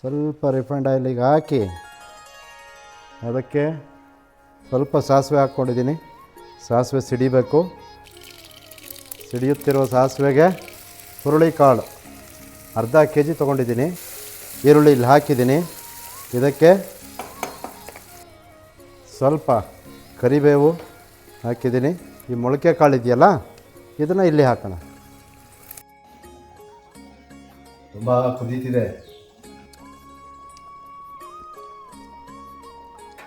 ಸ್ವಲ್ಪ ರಿಫೈಂಡ್ ಆಯಿಲಿಗೆ ಹಾಕಿ, ಅದಕ್ಕೆ ಸ್ವಲ್ಪ ಸಾಸಿವೆ ಹಾಕ್ಕೊಂಡಿದ್ದೀನಿ. ಸಾಸಿವೆ ಸಿಡಿಬೇಕು. ಸಿಡಿಯುತ್ತಿರುವ ಸಾಸಿವೆಗೆ ಹುರುಳಿಕಾಳು ಅರ್ಧ ಕೆ ಜಿ ತೊಗೊಂಡಿದ್ದೀನಿ. ಈರುಳ್ಳಿ ಇಲ್ಲಿ ಹಾಕಿದ್ದೀನಿ. ಇದಕ್ಕೆ ಸ್ವಲ್ಪ ಕರಿಬೇವು ಹಾಕಿದ್ದೀನಿ. ಈ ಮೊಳಕೆ ಕಾಳು ಇದೆಯಲ್ಲ, ಇದನ್ನು ಇಲ್ಲಿ ಹಾಕೋಣ. ತುಂಬ ಕುದೀತಿದೆ.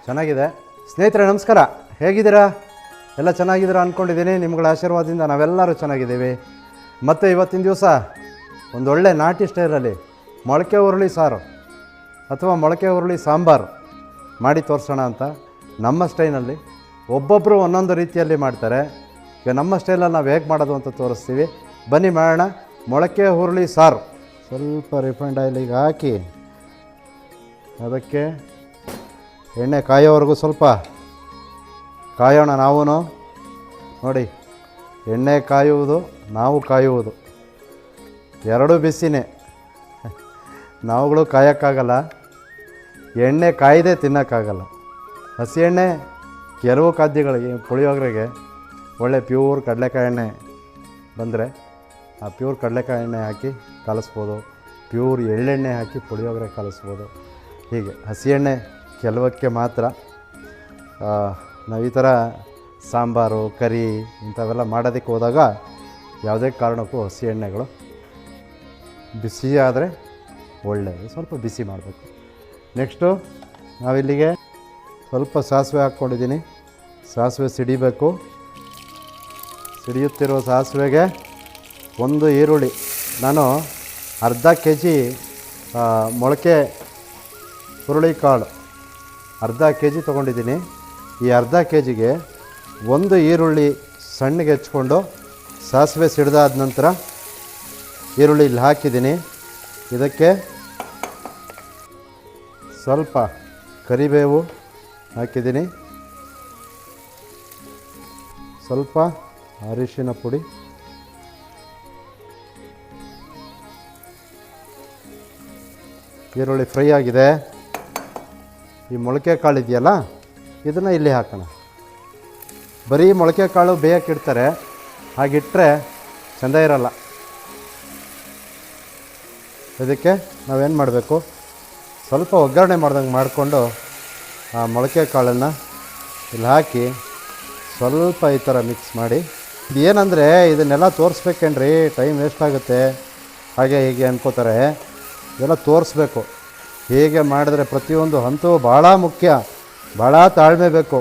ಚೆನ್ನಾಗಿದೆ. ಸ್ನೇಹಿತರೆ, ನಮಸ್ಕಾರ. ಹೇಗಿದ್ದೀರಾ? ಎಲ್ಲ ಚೆನ್ನಾಗಿದ್ದೀರಾ ಅಂದ್ಕೊಂಡಿದ್ದೀನಿ ನಿಮ್ಗಳ ಆಶೀರ್ವಾದದಿಂದ ನಾವೆಲ್ಲರೂ ಚೆನ್ನಾಗಿದ್ದೀವಿ. ಮತ್ತು ಇವತ್ತಿನ ದಿವಸ ಒಂದೊಳ್ಳೆ ನಾಟಿ ಸ್ಟೈಲಲ್ಲಿ ಮೊಳಕೆ ಹುರುಳಿ ಸಾರು ಅಥವಾ ಮೊಳಕೆ ಹುರುಳಿ ಸಾಂಬಾರು ಮಾಡಿ ತೋರಿಸೋಣ ಅಂತ ನಮ್ಮ ಸ್ಟೈನಲ್ಲಿ ಒಬ್ಬೊಬ್ಬರು ಒಂದೊಂದು ರೀತಿಯಲ್ಲಿ ಮಾಡ್ತಾರೆ. ಈಗ ನಮ್ಮ ಸ್ಟೈಲಲ್ಲಿ ನಾವು ಹೇಗೆ ಮಾಡೋದು ಅಂತ ತೋರಿಸ್ತೀವಿ. ಬನ್ನಿ ಮಾಡೋಣ. ಮೊಳಕೆ ಹುರುಳಿ ಸಾರು. ಸ್ವಲ್ಪ ರಿಫೈಂಡ್ ಆಯಿಲಿಗೆ ಹಾಕಿ ಅದಕ್ಕೆ ಎಣ್ಣೆ ಕಾಯೋವರೆಗೂ ಸ್ವಲ್ಪ ಕಾಯೋಣ ನಾವು ನೋಡಿ, ಎಣ್ಣೆ ಕಾಯುವುದು, ನಾವು ಕಾಯುವುದು. ಎರಡೂ ಬಿಸಿನೇ. ನಾವುಗಳು ಕಾಯೋಕ್ಕಾಗಲ್ಲ. ಎಣ್ಣೆ ಕಾಯ್ದೆ ತಿನ್ನೋಕ್ಕಾಗಲ್ಲ. ಹಸಿ ಎಣ್ಣೆ ಕೆಲವು ಖಾದ್ಯಗಳಿಗೆ, ಪುಳಿಯೋಗರೆಗೆ ಒಳ್ಳೆ ಪ್ಯೂರ್ ಕಡಲೆಕಾಯಿ ಎಣ್ಣೆ ಬಂದರೆ ಆ ಪ್ಯೂರ್ ಕಡಲೆಕಾಯಿ ಎಣ್ಣೆ ಹಾಕಿ ಕಲಿಸ್ಬೋದು. ಪ್ಯೂರ್ ಎಳ್ಳೆಣ್ಣೆ ಹಾಕಿ ಪುಳಿಯೋಗರೆ ಕಲಿಸ್ಬೋದು. ಹೀಗೆ ಹಸಿ ಎಣ್ಣೆ ಕೆಲವಕ್ಕೆ ಮಾತ್ರ ನಾವು ಈ ಥರ ಸಾಂಬಾರು, ಕರಿ ಇಂಥವೆಲ್ಲ ಮಾಡೋದಕ್ಕೆ ಹೋದಾಗ ಯಾವುದೇ ಕಾರಣಕ್ಕೂ ಹಸಿ ಎಣ್ಣೆಗಳು ಬಿಸಿ ಆದರೆ ಒಳ್ಳೆಯದು ಸ್ವಲ್ಪ ಬಿಸಿ ಮಾಡಬೇಕು. ನೆಕ್ಸ್ಟು ನಾವಿಲ್ಲಿಗೆ ಸ್ವಲ್ಪ ಸಾಸಿವೆ ಹಾಕ್ಕೊಂಡಿದ್ದೀನಿ. ಸಾಸಿವೆ ಸಿಡಿಬೇಕು. ಸಿಡಿಯುತ್ತಿರುವ ಸಾಸಿವೆಗೆ ಒಂದು ಈರುಳ್ಳಿ. ನಾನು ಅರ್ಧ ಕೆ ಜಿ ಮೊಳಕೆ ಹುರುಳಿಕಾಳು ಅರ್ಧ ಕೆ ಜಿ ತೊಗೊಂಡಿದ್ದೀನಿ. ಈ ಅರ್ಧ ಕೆ ಜಿಗೆ ಒಂದು ಈರುಳ್ಳಿ ಸಣ್ಣಗೆ ಹೆಚ್ಕೊಂಡು ಸಾಸಿವೆ ಸಿಡ್ದಾದ ನಂತರ ಈರುಳ್ಳಿ ಇಲ್ಲಿ ಹಾಕಿದ್ದೀನಿ. ಇದಕ್ಕೆ ಸ್ವಲ್ಪ ಕರಿಬೇವು ಹಾಕಿದ್ದೀನಿ. ಸ್ವಲ್ಪ ಅರಿಶಿನ ಪುಡಿ. ಈರುಳ್ಳಿ ಫ್ರೈ ಆಗಿದೆ. ಈ ಮೊಳಕೆ ಕಾಳು ಇದೆಯಲ್ಲ? ಇದನ್ನು ಇಲ್ಲಿ ಹಾಕೋಣ. ಬರೀ ಮೊಳಕೆ ಕಾಳು ಬೇಯಕ್ಕಿಡ್ತಾರೆ ಹಾಗಿಟ್ಟರೆ ಚೆಂದ ಇರಲ್ಲ. ಇದಕ್ಕೆ ನಾವೇನು ಮಾಡಬೇಕು? ಸ್ವಲ್ಪ ಒಗ್ಗರಣೆ ಮಾಡ್ದಂಗೆ ಮಾಡಿಕೊಂಡು ಆ ಮೊಳಕೆ ಕಾಳನ್ನು ಇಲ್ಲಿ ಹಾಕಿ ಸ್ವಲ್ಪ ಈ ಥರ ಮಿಕ್ಸ್ ಮಾಡಿ. ಏನಂದರೆ ಇದನ್ನೆಲ್ಲ ತೋರಿಸ್ಬೇಕೇನ್ರಿ? ಟೈಮ್ ವೇಸ್ಟ್ ಆಗುತ್ತೆ. ಹಾಗೆ ಹೀಗೆ ಅನ್ಕೋತಾರೆ. ಇದೆಲ್ಲ ತೋರಿಸ್ಬೇಕು. ಹೇಗೆ ಮಾಡಿದ್ರೆ ಪ್ರತಿಯೊಂದು ಹಂತವೂ ಭಾಳ ಮುಖ್ಯ ಭಾಳ ತಾಳ್ಮೆ ಬೇಕು.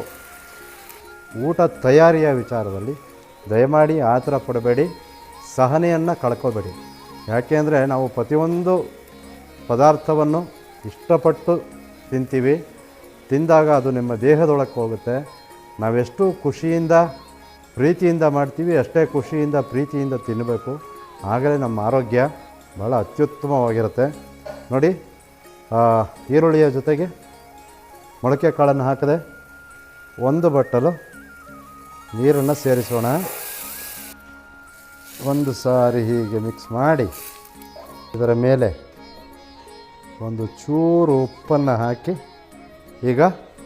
ಊಟ ತಯಾರಿಯ ವಿಚಾರದಲ್ಲಿ ದಯಮಾಡಿ ಆತರ ಪಡಬೇಡಿ, ಸಹನೆಯನ್ನು ಕಳ್ಕೋಬೇಡಿ. ಯಾಕೆಂದರೆ ನಾವು ಪ್ರತಿಯೊಂದು ಪದಾರ್ಥವನ್ನು ಇಷ್ಟಪಟ್ಟು ತಿಂತೀವಿ, ತಿಂದಾಗ ಅದು ನಿಮ್ಮ ದೇಹದೊಳಕ್ಕೆ ಹೋಗುತ್ತೆ. ನಾವೆಷ್ಟು ಖುಷಿಯಿಂದ, ಪ್ರೀತಿಯಿಂದ ಮಾಡ್ತೀವಿ, ಅಷ್ಟೇ ಖುಷಿಯಿಂದ, ಪ್ರೀತಿಯಿಂದ ತಿನ್ನಬೇಕು. ಆಗಲೇ ನಮ್ಮ ಆರೋಗ್ಯ ಭಾಳ ಅತ್ಯುತ್ತಮವಾಗಿರುತ್ತೆ. ನೋಡಿ ಈರುಳ್ಳಿಯ ಜೊತೆಗೆ ಮೊಳಕೆ ಕಾಳನ್ನು ಹಾಕದೆ. ಒಂದು ಬಟ್ಟಲು ನೀರನ್ನು ಸೇರಿಸೋಣ. ಒಂದು ಸಾರಿ ಹೀಗೆ ಮಿಕ್ಸ್ ಮಾಡಿ ಇದರ ಮೇಲೆ ಒಂದು ಚೂರು ಉಪ್ಪನ್ನು ಹಾಕಿ ಈಗ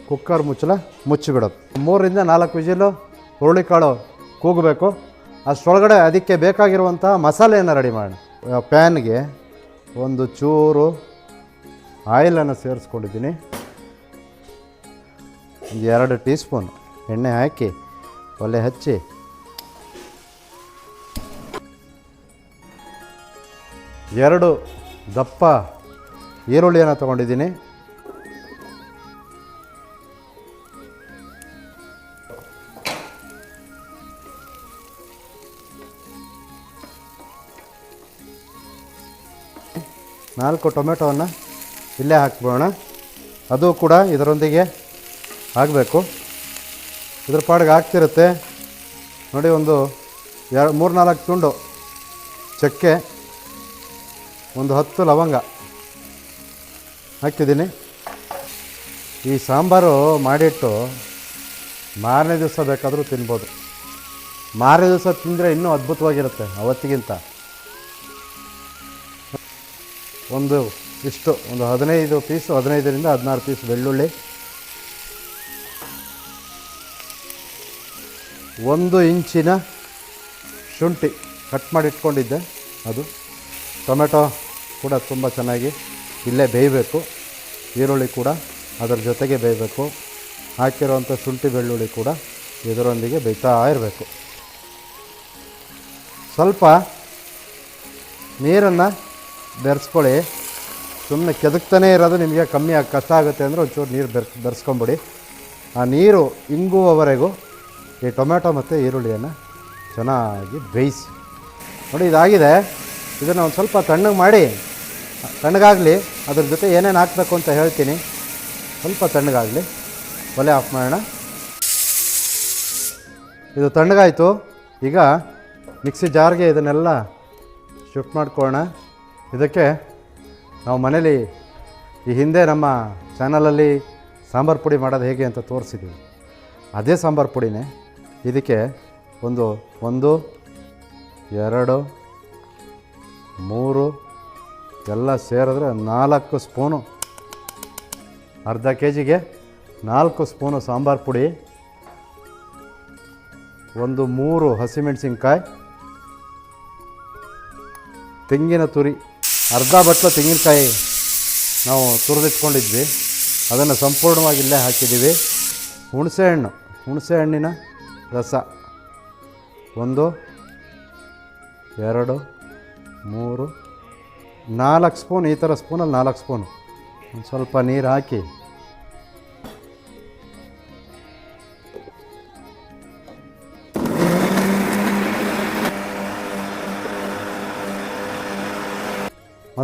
ಕುಕ್ಕರ್ ಮುಚ್ಚಲ ಮುಚ್ಚಿಬಿಡೋದು. ಮೂರರಿಂದ ನಾಲ್ಕು ವಿಜಿಲು ಹುರುಳಿಕಾಳು ಕೂಗಬೇಕು. ಅಷ್ಟರೊಳಗಡೆ ಅದಕ್ಕೆ ಬೇಕಾಗಿರುವಂಥ ಮಸಾಲೆಯನ್ನು ರೆಡಿ ಮಾಡಿ. ಪ್ಯಾನ್ಗೆ ಒಂದು ಚೂರು ಆಯಿಲನ್ನು ಸೇರಿಸ್ಕೊಂಡಿದ್ದೀನಿ. ಒಂದು ಎರಡು ಟೀ ಸ್ಪೂನ್ ಎಣ್ಣೆ ಹಾಕಿ ಒಲೆ ಹಚ್ಚಿ. ಎರಡು ದಪ್ಪ ಈರುಳ್ಳಿಯನ್ನು ತಗೊಂಡಿದ್ದೀನಿ. ನಾಲ್ಕು ಟೊಮೆಟೊವನ್ನು ಇಲ್ಲೇ ಹಾಕ್ಬೋಣ ಅದು ಕೂಡ ಇದರೊಂದಿಗೆ ಆಗಬೇಕು ಇದ್ರ ಪಾಡಿಗೆ ಆಗ್ತಿರುತ್ತೆ. ನೋಡಿ ಒಂದು ಎರಡು ಮೂರು ನಾಲ್ಕು ತುಂಡು ಚಕ್ಕೆ, ಒಂದು ಹತ್ತು ಲವಂಗ ಹಾಕಿದ್ದೀನಿ. ಈ ಸಾಂಬಾರು ಮಾಡಿಟ್ಟು ಮಾರನೇ ದಿವಸ ಬೇಕಾದರೂ ತಿನ್ಬೋದು. ಮಾರನೇ ದಿವಸ ತಿಂದರೆ ಇನ್ನೂ ಅದ್ಭುತವಾಗಿರುತ್ತೆ ಅವತ್ತಿಗಿಂತ. ಒಂದು ಇಷ್ಟು ಒಂದು ಹದಿನೈದು ಪೀಸು, ಹದಿನೈದರಿಂದ ಹದಿನಾರು ಪೀಸ್ ಬೆಳ್ಳುಳ್ಳಿ. ಒಂದು ಇಂಚಿನ ಶುಂಠಿ ಕಟ್ ಮಾಡಿ ಇಟ್ಕೊಂಡಿದ್ದೆ ಅದು. ಟೊಮೆಟೊ ಕೂಡ ತುಂಬ ಚೆನ್ನಾಗಿ ಇಲ್ಲೇ ಬೇಯಬೇಕು. ಈರುಳ್ಳಿ ಕೂಡ ಅದರ ಜೊತೆಗೆ ಬೇಯಬೇಕು. ಹಾಕಿರುವಂಥ ಶುಂಠಿ ಬೆಳ್ಳುಳ್ಳಿ ಕೂಡ ಇದರೊಂದಿಗೆ ಬೇಯ್ತಾ ಇರಬೇಕು. ಸ್ವಲ್ಪ ನೀರನ್ನು ಬೆರೆಸ್ಕೊಳ್ಳಿ. ಸುಮ್ಮನೆ ಕೆದಕ್ತಾನೆ ಇರೋದು ನಿಮಗೆ ಕಮ್ಮಿ ಆಗಿ ಕಷ್ಟ ಆಗುತ್ತೆ ಅಂದರೆ ಒಂಚೂರು ನೀರು ಬೆರ್ ಬೆರೆಸ್ಕೊಂಬಿಡಿ. ಆ ನೀರು ಇಂಗುವವರೆಗೂ ಈ ಟೊಮೆಟೊ ಮತ್ತು ಈರುಳ್ಳಿಯನ್ನು ಚೆನ್ನಾಗಿ ಬೇಯಿಸಿ. ನೋಡಿ, ಇದಾಗಿದೆ. ಇದನ್ನು ಒಂದು ಸ್ವಲ್ಪ ತಣ್ಣಗೆ ಮಾಡಿ, ತಣ್ಣಗಾಗಲಿ, ಅದ್ರ ಜೊತೆ ಏನೇನು ಹಾಕಬೇಕು ಅಂತ ಹೇಳ್ತೀನಿ. ಸ್ವಲ್ಪ ತಣ್ಣಗಾಗಲಿ. ಒಲೆ ಆಫ್ ಮಾಡೋಣ. ಇದು ತಣ್ಣಗಾಯಿತು. ಈಗ ಮಿಕ್ಸಿ ಜಾರ್ಗೆ ಇದನ್ನೆಲ್ಲ ಶಿಫ್ಟ್ ಮಾಡ್ಕೊಳ್ಳೋಣ. ಇದಕ್ಕೆ ನಾವು ಮನೇಲಿ ಈ ಹಿಂದೆ ನಮ್ಮ ಚಾನಲಲ್ಲಿ ಸಾಂಬಾರು ಪುಡಿ ಮಾಡೋದು ಹೇಗೆ ಅಂತ ತೋರಿಸಿದ್ದೀವಿ. ಅದೇ ಸಾಂಬಾರು ಪುಡಿನೇ ಇದಕ್ಕೆ ಒಂದು ಒಂದು, ಎರಡು, ಮೂರು, ಎಲ್ಲ ಸೇರಿದ್ರೆ ನಾಲ್ಕು ಸ್ಪೂನು, ಅರ್ಧ ಕೆ ಜಿಗೆ ನಾಲ್ಕು ಸ್ಪೂನು ಸಾಂಬಾರು ಪುಡಿ, ಒಂದು ಮೂರು ಹಸಿಮೆಣಸಿನ್ಕಾಯಿ, ತೆಂಗಿನ ತುರಿ. ಅರ್ಧ ಬಟ್ಲು ತೆಂಗಿನಕಾಯಿ ನಾವು ತುರಿದಿಟ್ಕೊಂಡಿದ್ವಿ. ಅದನ್ನು ಸಂಪೂರ್ಣವಾಗಿ ಇಲ್ಲೇ ಹಾಕಿದ್ದೀವಿ. ಹುಣಸೆಹಣ್ಣು ಹುಣಸೆಹಣ್ಣಿನ ರಸ. ಒಂದು, ಎರಡು, ಮೂರು, ನಾಲ್ಕು ಸ್ಪೂನ್, ಈ ಥರ ಸ್ಪೂನಲ್ಲಿ ನಾಲ್ಕು ಸ್ಪೂನು. ಒಂದು ಸ್ವಲ್ಪ ನೀರು ಹಾಕಿ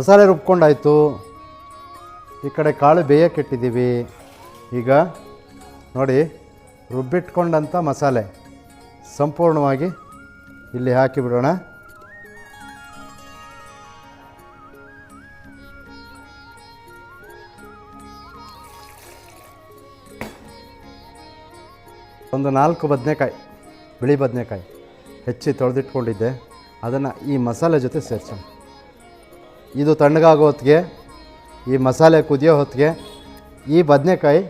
ಮಸಾಲೆ ರುಬ್ಕೊಂಡಾಯಿತು. ಈ ಕಡೆ ಕಾಳು ಬೇಯಕ್ಕೆ ಇಟ್ಟಿದ್ದೀವಿ ಈಗ ನೋಡಿ, ರುಬ್ಬಿಟ್ಕೊಂಡಂಥ ಮಸಾಲೆ ಸಂಪೂರ್ಣವಾಗಿ ಇಲ್ಲಿ ಹಾಕಿಬಿಡೋಣ. ಒಂದು ನಾಲ್ಕು ಬದನೆಕಾಯಿ, ಬಿಳಿ ಬದನೆಕಾಯಿ ಹೆಚ್ಚಿ ತೊಳೆದಿಟ್ಕೊಂಡಿದ್ದೆ. ಅದನ್ನು ಈ ಮಸಾಲೆ ಜೊತೆ ಸೇರಿಸೋಣ. ಇದು ತಣ್ಣಗಾಗೋ ಹೊತ್ತಿಗೆ, ಈ ಮಸಾಲೆ ಕುದಿಯೋ ಹೊತ್ತಿಗೆ, ಈ ಬದನೆಕಾಯಿ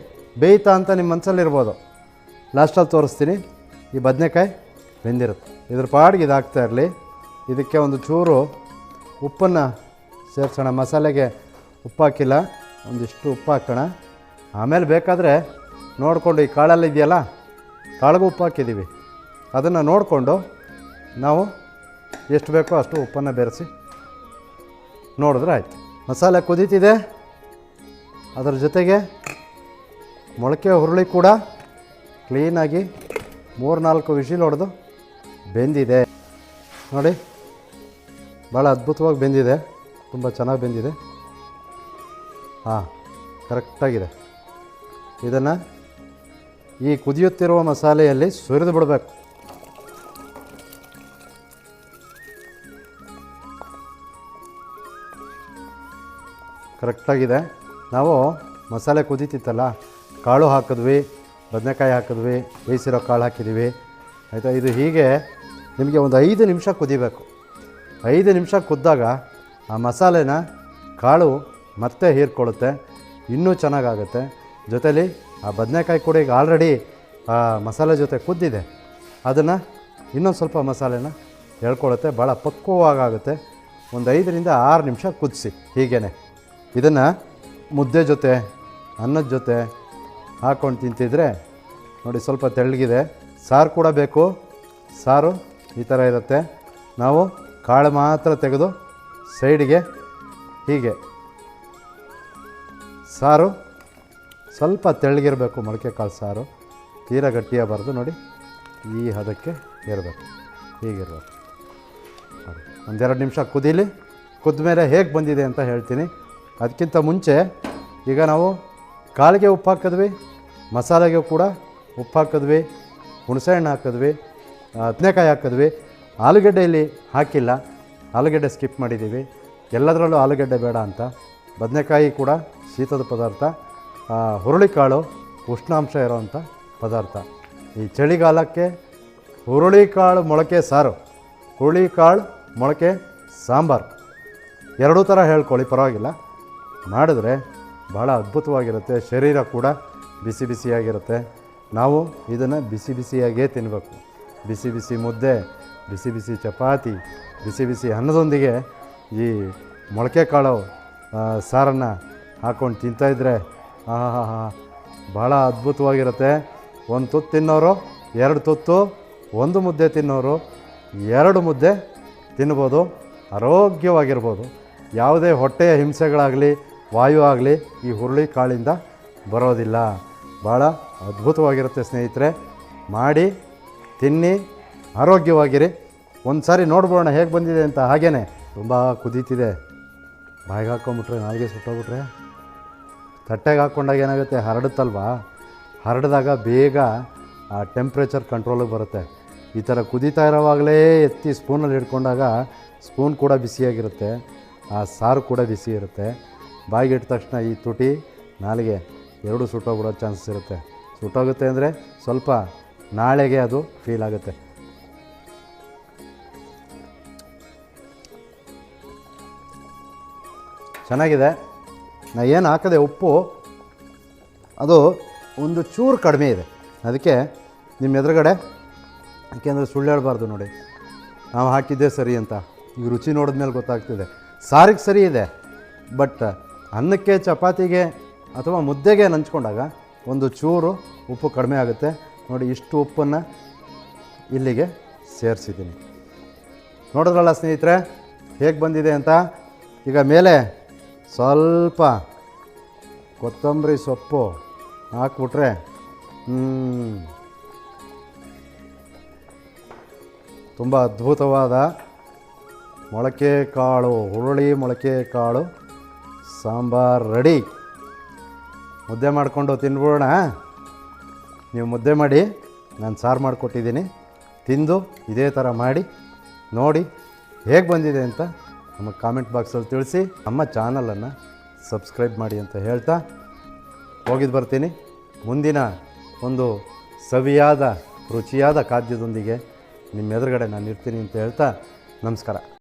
ಬೇಯ್ತಾ ಅಂತ ನಿಮ್ಮ ಮನಸ್ಸಲ್ಲಿರ್ಬೋದು ಲಾಸ್ಟಲ್ಲಿ ತೋರಿಸ್ತೀನಿ. ಈ ಬದನೆಕಾಯಿ ಬೆಂದಿರುತ್ತೆ. ಇದ್ರ ಪಾಡಿಗೆ ಇದಾಗ್ತಾ ಇರಲಿ. ಇದಕ್ಕೆ ಒಂದು ಚೂರು ಉಪ್ಪನ್ನು ಸೇರಿಸೋಣ. ಮಸಾಲೆಗೆ ಉಪ್ಪಾಕಿಲ್ಲ, ಒಂದಿಷ್ಟು ಉಪ್ಪು ಹಾಕೋಣ ಆಮೇಲೆ ಬೇಕಾದರೆ ನೋಡಿಕೊಂಡು, ಈ ಕಾಳಲ್ಲಿ ಇದೆಯಲ್ಲ, ಕಾಳಿಗೂ ಉಪ್ಪು ಹಾಕಿದ್ದೀವಿ ಅದನ್ನು ನೋಡಿಕೊಂಡು ನಾವು ಎಷ್ಟು ಬೇಕೋ ಅಷ್ಟು ಉಪ್ಪನ್ನು ಬೆರೆಸಿ ನೋಡಿದ್ರೆ ಆಯ್ತು. ಮಸಾಲೆ ಕುದೀತಿದೆ. ಅದರ ಜೊತೆಗೆ ಮೊಳಕೆ ಹುರುಳಿ ಕೂಡ ಕ್ಲೀನಾಗಿ ಮೂರು ನಾಲ್ಕು ವಿಷಿಲ್ ಹೊಡೆದು ಬೆಂದಿದೆ. ನೋಡಿ, ಭಾಳ ಅದ್ಭುತವಾಗಿ ಬೆಂದಿದೆ. ತುಂಬ ಚೆನ್ನಾಗಿ ಬೆಂದಿದೆ. ಹಾಂ ಕರೆಕ್ಟಾಗಿದೆ ಇದನ್ನು ಈ ಕುದಿಯುತ್ತಿರುವ ಮಸಾಲೆಯಲ್ಲಿ ಸುರಿದು ಬಿಡಬೇಕು. ಕರೆಕ್ಟಾಗಿದೆ. ನಾವು ಮಸಾಲೆ ಕುದೀತಿತ್ತಲ್ಲ, ಕಾಳು ಹಾಕಿದ್ವಿ, ಬದನೆಕಾಯಿ ಹಾಕಿದ್ವಿ, ಬೇಯಿಸಿರೋ ಕಾಳು ಹಾಕಿದ್ದೀವಿ ಆಯಿತಾ, ಇದು ಹೀಗೆ ನಿಮಗೆ ಒಂದು ಐದು ನಿಮಿಷ ಕುದಿಬೇಕು. ಐದು ನಿಮಿಷ ಕುದ್ದಾಗ ಆ ಮಸಾಲೆನ ಕಾಳು ಮತ್ತೆ ಹೀರ್ಕೊಳ್ಳುತ್ತೆ, ಇನ್ನೂ ಚೆನ್ನಾಗಾಗುತ್ತೆ. ಜೊತೇಲಿ ಆ ಬದನೆಕಾಯಿ ಕೂಡ ಈಗ ಆಲ್ರೆಡಿ ಆ ಮಸಾಲೆ ಜೊತೆ ಕುದ್ದಿದೆ. ಅದನ್ನು ಇನ್ನೊಂದು ಸ್ವಲ್ಪ ಮಸಾಲೆನ ಹೇಳ್ಕೊಳ್ಳುತ್ತೆ ಭಾಳ ಪಕ್ವವಾಗುತ್ತೆ ಒಂದು ಐದರಿಂದ ಆರು ನಿಮಿಷ ಕುದಿಸಿ ಹೀಗೇ ಇದನ್ನು ಮುದ್ದೆ ಜೊತೆ, ಅನ್ನದ ಜೊತೆ ಹಾಕ್ಕೊಂಡು ತಿಂತಿದ್ರೆ, ನೋಡಿ ಸ್ವಲ್ಪ ತೆಳ್ಳಗಿದೆ. ಸಾರು ಕೂಡ ಬೇಕು. ಸಾರು ಈ ಥರ ಇರುತ್ತೆ. ನಾವು ಕಾಳು ಮಾತ್ರ ತೆಗೆದು ಸೈಡಿಗೆ ಹೀಗೆ. ಸಾರು ಸ್ವಲ್ಪ ತೆಳ್ಳಗಿರಬೇಕು ಮೊಳಕೆ ಕಾಳು ಸಾರು. ತೀರ ಗಟ್ಟಿಯಾಗಬಾರ್ದು, ನೋಡಿ. ಈ ಹದಕ್ಕೆ ಇರಬೇಕು. ಹೀಗಿರಬೇಕು. ಒಂದೆರಡು ನಿಮಿಷ ಕುದೀಲಿ. ಕುದ್ದ ಮೇಲೆ ಹೇಗೆ ಬಂದಿದೆ ಅಂತ ಹೇಳ್ತೀನಿ. ಅದಕ್ಕಿಂತ ಮುಂಚೆ ಈಗ ನಾವು ಕಾಳಿಗೆ ಉಪ್ಪು ಹಾಕಿದ್ವಿ, ಮಸಾಲೆಗೆ ಕೂಡ ಉಪ್ಪು ಹಾಕಿದ್ವಿ, ಹುಣಸೆಹಣ್ಣು ಹಾಕಿದ್ವಿ ಹದಿನೆಕಾಯಿ ಹಾಕಿದ್ವಿ. ಆಲೂಗಡ್ಡೆಯಲ್ಲಿ ಹಾಕಿಲ್ಲ, ಆಲೂಗಡ್ಡೆ ಸ್ಕಿಪ್ ಮಾಡಿದ್ದೀವಿ. ಎಲ್ಲದರಲ್ಲೂ ಆಲೂಗಡ್ಡೆ ಬೇಡ ಅಂತ. ಬದನೆಕಾಯಿ ಕೂಡ ಶೀತದ ಪದಾರ್ಥ ಹುರುಳಿಕಾಳು ಉಷ್ಣಾಂಶ ಇರೋವಂಥ ಪದಾರ್ಥ. ಈ ಚಳಿಗಾಲಕ್ಕೆ ಹುರುಳಿಕಾಳು ಮೊಳಕೆ ಸಾರು, ಹುರುಳಿಕಾಳು ಮೊಳಕೆ ಸಾಂಬಾರು. ಎರಡೂ ಥರ ಹೇಳ್ಕೊಳ್ಳಿ, ಪರವಾಗಿಲ್ಲ. ಮಾಡಿದ್ರೆ ಭಾಳ ಅದ್ಭುತವಾಗಿರುತ್ತೆ. ಶರೀರ ಕೂಡ ಬಿಸಿ ಬಿಸಿಯಾಗಿರುತ್ತೆ. ನಾವು ಇದನ್ನು ಬಿಸಿ ಬಿಸಿಯಾಗೇ ತಿನ್ನಬೇಕು ಬಿಸಿ ಬಿಸಿ ಮುದ್ದೆ, ಬಿಸಿ ಬಿಸಿ ಚಪಾತಿ, ಬಿಸಿ ಬಿಸಿ ಅನ್ನದೊಂದಿಗೆ ಈ ಮೊಳಕೆ ಕಾಳು ಸಾರನ್ನು ಹಾಕ್ಕೊಂಡು ತಿಂತಾಯಿದ್ರೆ ಆಹಾ ಭಾಳ ಅದ್ಭುತವಾಗಿರುತ್ತೆ. ಒಂದು ತುತ್ತು ತಿನ್ನೋರು, ಎರಡು ತುತ್ತು, ಒಂದು ಮುದ್ದೆ ತಿನ್ನೋರು, ಎರಡು ಮುದ್ದೆ ತಿನ್ಬೋದು, ಆರೋಗ್ಯವಾಗಿರ್ಬೋದು. ಯಾವುದೇ ಹೊಟ್ಟೆಯ ಹಿಂಸೆಗಳಾಗಲಿ ವಾಯು ಆಗಲಿ ಈ ಹುರುಳಿ ಕಾಳಿಂದ ಬರೋದಿಲ್ಲ. ಭಾಳ ಅದ್ಭುತವಾಗಿರುತ್ತೆ ಸ್ನೇಹಿತರೆ. ಮಾಡಿ, ತಿನ್ನಿ, ಆರೋಗ್ಯವಾಗಿರಿ. ಒಂದು ಸಾರಿ ನೋಡ್ಬೋಣ ಹೇಗೆ ಬಂದಿದೆ ಅಂತ. ಹಾಗೇ ತುಂಬ ಕುದೀತಿದೆ. ಬಾಯಿಗೆ ಹಾಕ್ಕೊಂಬಿಟ್ರೆ, ನಾಲ್ಗೆ ಸುಟ್ಟೋಗ್ಬಿಟ್ರೆ. ತಟ್ಟೆಗೆ ಹಾಕ್ಕೊಂಡಾಗ ಏನಾಗುತ್ತೆ? ಹರಡುತ್ತಲ್ವಾ? ಹರಡಿದಾಗ ಬೇಗ ಆ ಟೆಂಪ್ರೇಚರ್ ಕಂಟ್ರೋಲಿಗೆ ಬರುತ್ತೆ. ಈ ಥರ ಕುದೀತಾ ಇರೋವಾಗಲೇ ಎತ್ತಿ ಸ್ಪೂನಲ್ಲಿ ಹಿಡ್ಕೊಂಡಾಗ ಸ್ಪೂನ್ ಕೂಡ ಬಿಸಿಯಾಗಿರುತ್ತೆ. ಆ ಸಾರು ಕೂಡ ಬಿಸಿ ಇರುತ್ತೆ ಬಾಯಿಗೆ ಇಟ್ಟ ತಕ್ಷಣ ಈ ತುಟಿ ನಾಲಿಗೆ ಎರಡು ಸುಟ್ಟೋಗ್ಬಿಡೋ ಚಾನ್ಸಸ್ ಇರುತ್ತೆ. ಸುಟ್ಟೋಗುತ್ತೆ ಅಂದರೆ ಸ್ವಲ್ಪ ನಾಳೆಗೆ ಅದು ಫೀಲ್ ಆಗುತ್ತೆ. ಚೆನ್ನಾಗಿದೆ. ನಾ ಏನು ಹಾಕದೆ ಉಪ್ಪು? ಅದು ಒಂದು ಚೂರು ಕಡಿಮೆ ಇದೆ. ಅದಕ್ಕೆ ನಿಮ್ಮ ಎದುರುಗಡೆ, ಯಾಕೆಂದರೆ ಸುಳ್ಳು ಹೇಳ್ಬಾರ್ದು ನೋಡಿ. ನಾವು ಹಾಕಿದ್ದೆ ಸರಿ ಅಂತ. ಈಗ ರುಚಿ ನೋಡಿದ್ಮೇಲೆ ಗೊತ್ತಾಗ್ತಿದೆ. ಸಾರಿಗೆ ಸರಿ ಇದೆ ಬಟ್ ಅನ್ನಕ್ಕೆ, ಚಪಾತಿಗೆ ಅಥವಾ ಮುದ್ದೆಗೆ ನಂಚ್ಕೊಂಡಾಗ ಒಂದು ಚೂರು ಉಪ್ಪು ಕಡಿಮೆ ಆಗುತ್ತೆ. ನೋಡಿ, ಇಷ್ಟು ಉಪ್ಪನ್ನು ಇಲ್ಲಿಗೆ ಸೇರಿಸಿದ್ದೀನಿ. ನೋಡಿದ್ರಲ್ಲ ಸ್ನೇಹಿತರೆ, ಹೇಗೆ ಬಂದಿದೆ ಅಂತ? ಈಗ ಮೇಲೆ ಸ್ವಲ್ಪ ಕೊತ್ತಂಬರಿ ಸೊಪ್ಪು ಹಾಕ್ಬಿಟ್ರೆ ತುಂಬ ಅದ್ಭುತವಾದ ಮೊಳಕೆ ಕಾಳು ಹುರುಳಿ ಮೊಳಕೆ ಕಾಳು ಸಾಂಬಾರು ರೆಡಿ. ಮುದ್ದೆ ಮಾಡಿಕೊಂಡು ತಿನ್ಬಿಡೋಣ. ನೀವು ಮುದ್ದೆ ಮಾಡಿ, ನಾನು ಸಾರು ಮಾಡಿಕೊಟ್ಟಿದ್ದೀನಿ. ತಿಂದು ಇದೇ ಥರ ಮಾಡಿ, ನೋಡಿ ಹೇಗೆ ಬಂದಿದೆ ಅಂತ ನಮ್ಮ ಕಾಮೆಂಟ್ ಬಾಕ್ಸಲ್ಲಿ ತಿಳಿಸಿ, ನಮ್ಮ ಚಾನಲನ್ನು ಸಬ್ಸ್ಕ್ರೈಬ್ ಮಾಡಿ ಅಂತ ಹೇಳ್ತಾ ಹೋಗಿದ್ದು ಬರ್ತೀನಿ. ಮುಂದಿನ ಒಂದು ಸವಿಯಾದ, ರುಚಿಯಾದ ಖಾದ್ಯದೊಂದಿಗೆ ನಿಮ್ಮ ಎದುರುಗಡೆ ನಾನು ಇರ್ತೀನಿ ಅಂತ ಹೇಳ್ತಾ ನಮಸ್ಕಾರ.